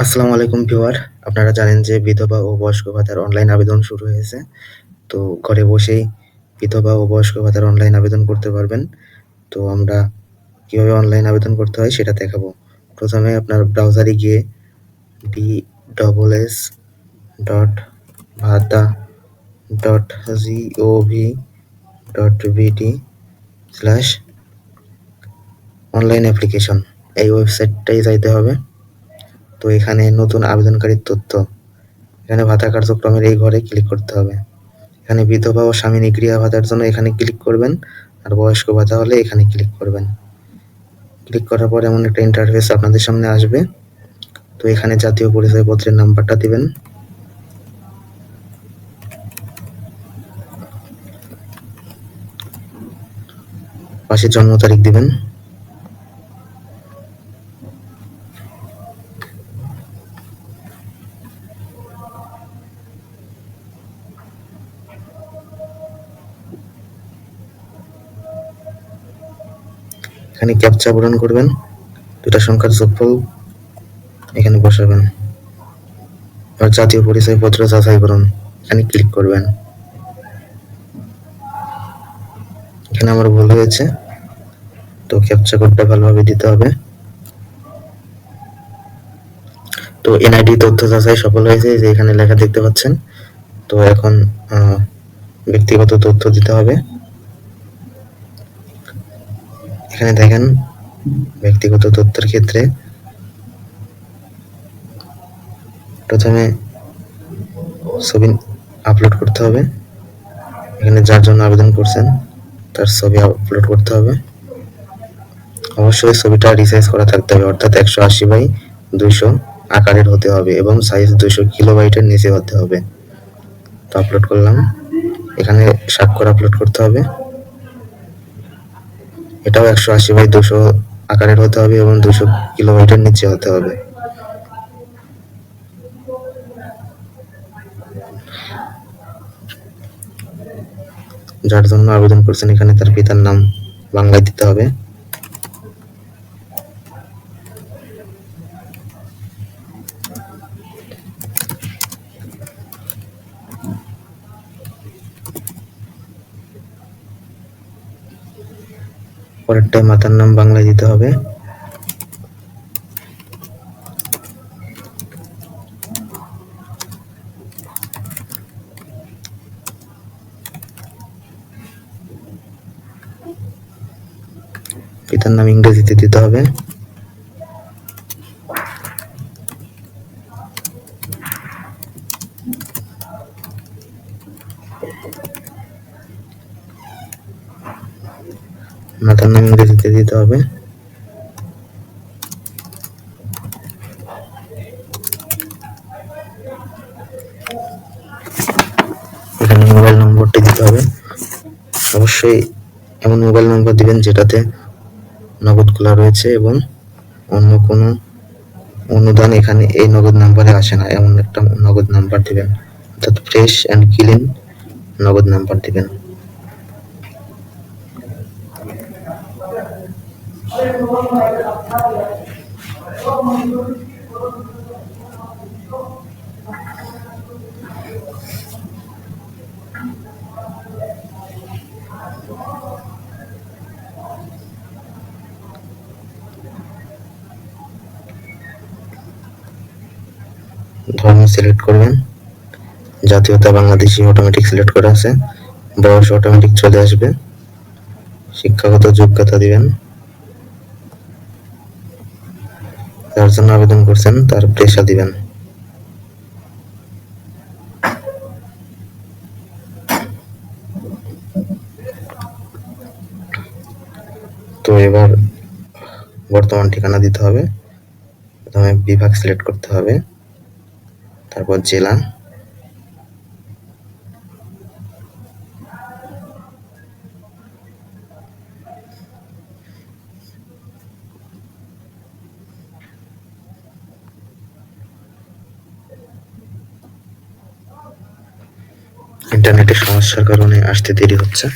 আসসালামু আলাইকুম ভিউয়ার। আপনারা জানেন যে বিধবা ও বয়স্ক ভাতার অনলাইন আবেদন শুরু হয়েছে। তো ঘরে বসেই বিধবা ও বয়স্ক ভাতার অনলাইন আবেদন করতে পারবেন। তো আমরা কীভাবে অনলাইন আবেদন করতে হয় সেটা দেখাবো। প্রথমে আপনার ব্রাউজারে গিয়ে B double S dot bhata dot G O V dot BD slash online application এই ওয়েবসাইটটাই যাইতে হবে। তো এখানে নতুন আবেদনকারীর তথ্য। এখানে ভাতা কার্যক্রমের এই ঘরে ক্লিক করতে হবে। এখানে বিধবা ও স্বামী নিক্রিয়া ভাতার জন্য এখানে ক্লিক করবেন আর বয়স্ক ভাতা হলে এখানে ক্লিক করবেন। ক্লিক করার পর এমন একটা ইন্টারফেস আপনাদের সামনে আসবে। তো এখানে জাতীয় পরিচয়পত্রের নাম্বারটা দিবেন। পাশে জন্ম তারিখ দিবেন। এখানে ক্যাপচা পূরণ করবেন। দুটা সংখ্যার যোগফল এখানে বসাবেন। আর জাতীয় পরিচয়পত্র যাচাই করুন। এখানে ক্লিক করবেন। এখানে আমার ভুল হয়েছে। তো ক্যাপচা কোডটা ভালোভাবে দিতে হবে। তো এনআইডি তথ্য যাচাই সফল হয়েছে, যে এখানে লেখা দেখতে পাচ্ছেন। তো এখন ব্যক্তিগত তথ্য দিতে হবে। এখানে দেখেন ব্যক্তিগত তথ্যের ক্ষেত্রে। প্রথমে ছবি আপলোড করতে হবে। এখানে যার জন্য আবেদন করছেন, তার ছবি আপলোড করতে হবে। অবশ্যই ছবিটা রিসাইজ করা থাকতে হবে, অর্থাৎ একশো আশি বাই দুইশো আকারের হতে হবে এবং সাইজ দুইশো কিলোবাইটের নিচে হতে হবে। তো আপলোড করলাম। এখানে স্বাক্ষর আপলোড করতে হবে। এটাও একশো আশি বাই দুশো আকারের হতে হবে এবং দুশো কিলোমিটার নিচে হতে হবে। যার জন্য আবেদন করছেন এখানে তার পিতার নাম বাংলায় দিতে হবে। পরেরটায় মাতার নাম বাংলায় দিতে হবে। পিতার নাম ইংরেজিতে দিতে হবে। মাতার নাম ইংরেজিতে দিতে হবে। এখানে মোবাইল নম্বরটি দিতে হবে। অবশ্যই এমন মোবাইল নম্বর দিবেন যেটাতে নগদ খোলা রয়েছে এবং অন্য কোনো অনুদান এখানে এই নগদ নাম্বারে আসে না। এমন একটা নগদ নাম্বার দিবেন। অর্থাৎ fresh and clean Nagad number দিবেন। ধর্ম সিলেক্ট করবেন। জাতীয়তা বাংলাদেশি অটোমেটিক সিলেক্ট করা আছে। বয়স অটোমেটিক চলে আসবে। শিক্ষাগত যোগ্যতা দিবেন। জন্য আবেদন করছেন, তার পেশা দিবেন। তো এবার বর্তমান ঠিকানা দিতে হবে। প্রথমে বিভাগ সিলেক্ট করতে হবে। তারপর জেলা। ইন্টারনেটের সমস্যার কারণে আসতে দেরি হচ্ছে।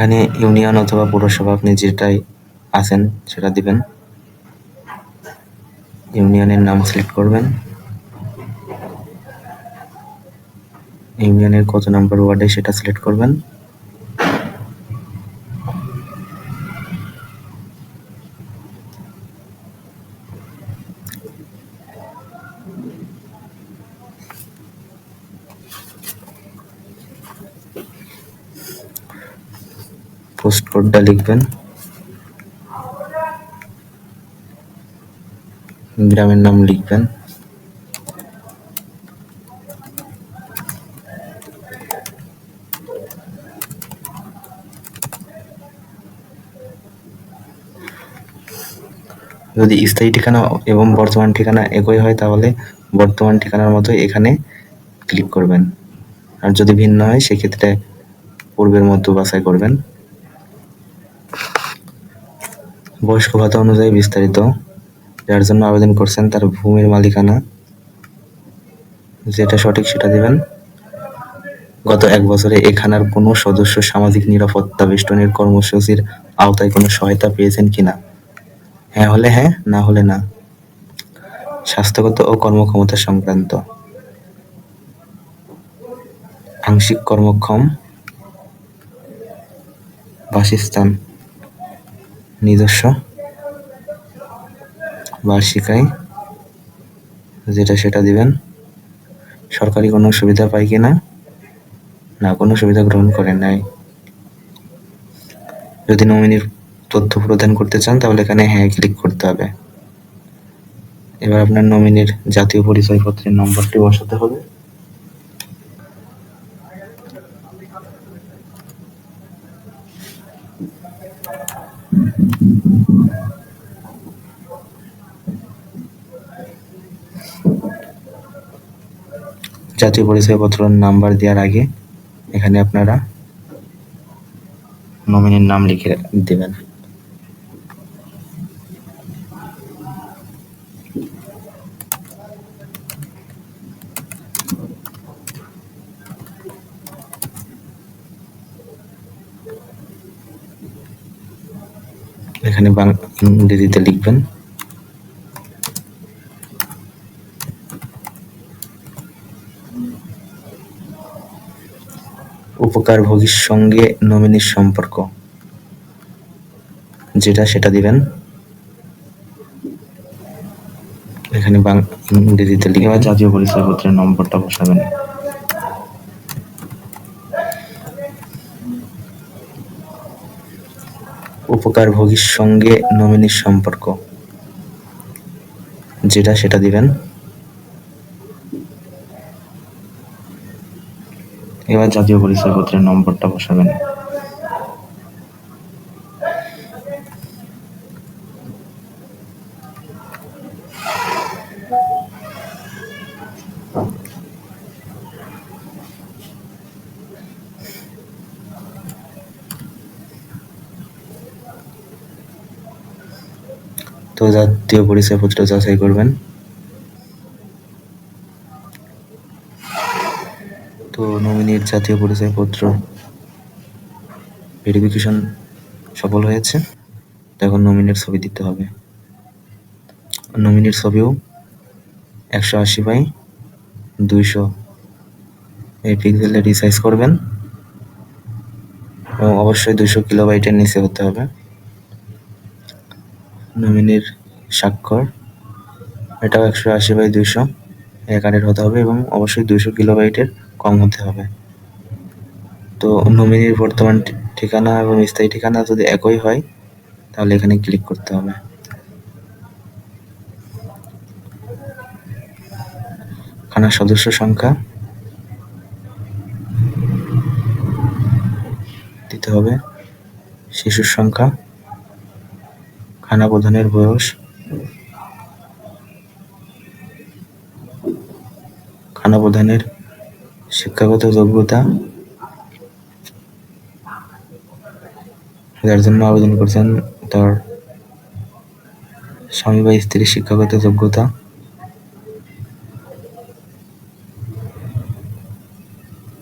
এখানে ইউনিয়ন অথবা পৌরসভা আপনি যেটাই আছেন সেটা দিবেন। ইউনিয়নের নাম সিলেক্ট করবেন। ইউনিয়নের কত নাম্বার ওয়ার্ডে সেটা সিলেক্ট করবেন। কোডটা লিখবেন। গ্রামের নাম লিখবেন। যদি স্থায়ী ঠিকানা এবং বর্তমান ঠিকানা একই হয়, তাহলে বর্তমান ঠিকানার মতো এখানে ক্লিক করবেন। আর যদি ভিন্ন হয়, সেক্ষেত্রে পূর্বের মতো বাছাই করবেন। বয়স্ক ভাতা অনুযায়ী বিস্তারিত। যার জন্য আবেদন করছেন তার ভূমির মালিকানা। যেটা সঠিক সেটা দেবেন। গত এক বছরে এখানার কোনো সদস্য সামাজিক নিরাপত্তা বেষ্টনের কর্মসূচির আওতায় কোনো সহায়তা পেয়েছেন কিনা? হ্যাঁ হলে হ্যাঁ না হলে না। স্বাস্থ্যগত ও কর্মক্ষমতা সংক্রান্ত। আংশিক কর্মক্ষম। বাসস্থান। নিজস্ব বার্ষিক আয় যেটা সেটা দিবেন। সরকারি কোনো সুবিধা পাই কিনা না? কোনো সুবিধা গ্রহণ করেন নাই। যদি নমিনির তথ্য প্রদান করতে চান, তাহলে এখানে হ্যাঁ ক্লিক করতে হবে। এবার আপনার নমিনির জাতীয় পরিচয়পত্রের নম্বরটি বসাতে হবে। জাতীয় পরিচয়পত্র নাম্বার দেওয়ার আগে এখানে আপনারা নমিনির নাম লিখে দেবেন। এখানে বাং ইংরেজিতে লিখবেন। উপকারভোগীর সঙ্গে নমিনির সম্পর্ক। যেটা সেটা দিবেন। এখানে ইংরেজিতে লিখে বা জাতীয় পরিচয়পত্রের নম্বরটা বসাবেন। উপকারভোগীর সঙ্গে নমিনির সম্পর্ক। যেটা সেটা দিবেন। এবার জাতীয় পরিচয়পত্রের নম্বরটা বসাবেন। তো জাতীয় পরিচয়পত্র যাচাই করবেন। তো নমিনির জাতীয় পরিচয়পত্র ভেরিফিকেশন সফল হয়েছে। এখন নমিনির ছবি দিতে হবে। নমিনির ছবিও একশো আশি বাই দুইশো এই পিক্সেলে রিসাইজ করবেন। এবং অবশ্যই দুশো কিলোবাইটের নিচে হতে হবে। নমিনির স্বাক্ষর, এটাও একশো আশি বাই দুইশো। একারের হতে হবে এবং অবশ্যই দুইশো কিলোবাইটের কম হতে হবে। তো নমিনির বর্তমান ঠিকানা এবং স্থায়ী ঠিকানা যদি একই হয়, তাহলে এখানে ক্লিক করতে হবে। খানার সদস্য সংখ্যা দিতে হবে। শিশুর সংখ্যা খানা প্রধানের বয়স খানা প্রধানের শিক্ষাগত যোগ্যতা, যার জন্য আবেদন করছেন তার স্বামী বা স্ত্রীর শিক্ষাগত যোগ্যতা।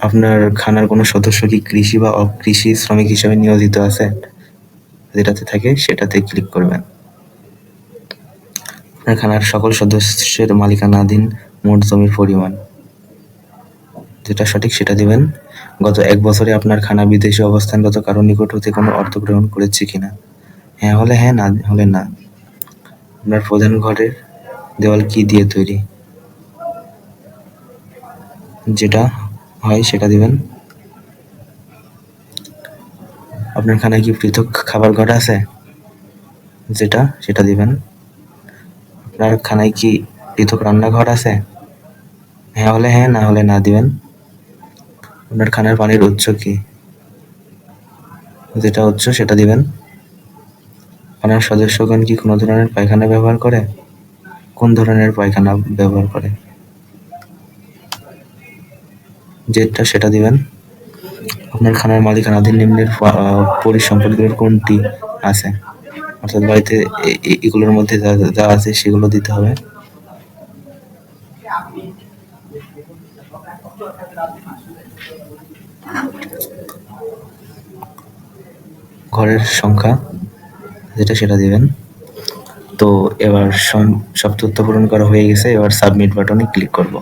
আপনার খানার কোনো সদস্য কি কৃষি বা অকৃষি শ্রমিক হিসেবে নিয়োজিত আছে? যেটাতে থাকে, সেটাতে ক্লিক করবেন। আপনার খানার সকল সদস্যের মালিকানাধীন মোট জমির পরিমাণ। যেটা সঠিক সেটা দিবেন। গত এক বছরে আপনার খানা বিদেশে অবস্থানগত কারও নিকট হতে কোনো অর্থ গ্রহণ করেছে কিনা? হ্যাঁ হলে হ্যাঁ না, হলে না। আপনার প্রধান ঘরের দেওয়াল কি দিয়ে তৈরি? যেটা হয় সেটা দিবেন। আপনার খানায় কি পৃথক খাবার ঘর আছে? যেটা, সেটা দিবেন। আপনার খানায় কি পৃথক রান্নাঘর আছে? হ্যাঁ হলে হ্যাঁ না হলে না দিবেন। আপনার খানার পানির উৎস কি? যেটা উৎস সেটা দিবেন। আপনার সদস্যগণ কি কোনো ধরনের পায়খানা ব্যবহার করে? কোন ধরনের পায়খানা ব্যবহার করে? যেটা সেটা দিবেন। আপনার খানার মালিকানাধীন নিম্নের পরিসম্পদগুলোর কোনটি আছে? অর্থাৎ বাড়িতে এগুলোর মধ্যে যা যা আছে সেগুলো দিতে হবে। ঘরের সংখ্যা, যেটা সেটা দিবেন। তো এবার সব তথ্য পূরণ করা হয়ে গেছে, এবার সাবমিট বাটনে ক্লিক করব।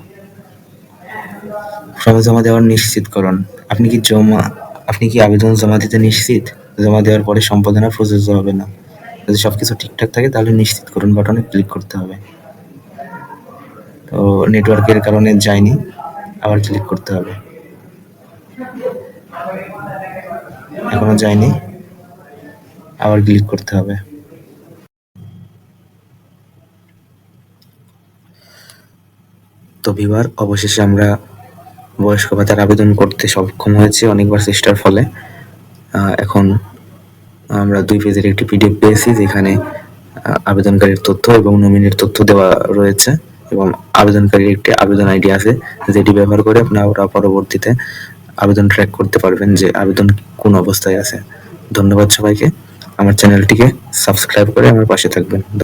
ফর্ম জমা দেওয়ার নিশ্চিতকরণ। আপনি কি জমা, আপনি কি আবেদন জমা দিতে নিশ্চিত? জমা দেওয়ার পরে সম্পাদনা প্রযোজ্য হবে না। যদি সবকিছু ঠিকঠাক থাকে, তাহলে নিশ্চিতকরণ বাটনে ক্লিক করতে হবে। তো নেটওয়ার্কের কারণে যায়নি, আবার ক্লিক করতে হবে। এখনও যায়নি। আবার ক্লিক করতে হবে। তো বিবার অবশেষে আমরা বয়স্ক ভাতার আবেদন করতে সক্ষম হয়েছি অনেকবার চেষ্টার ফলে। এখন আমরা দুই পেজের একটি পিডিএফ পেয়েছি যেখানে আবেদনকারীর তথ্য এবং নমিনির তথ্য দেওয়া রয়েছে এবং আবেদনকারীর একটি আবেদন আইডি আছে যেটি ব্যবহার করে আপনারা পরবর্তীতে আবেদন ট্র্যাক করতে পারবেন যে আবেদন কোন অবস্থায় আছে। ধন্যবাদ সবাইকে। আমার চ্যানেলটিকে সাবস্ক্রাইব করে আমার পাশে থাকবেন।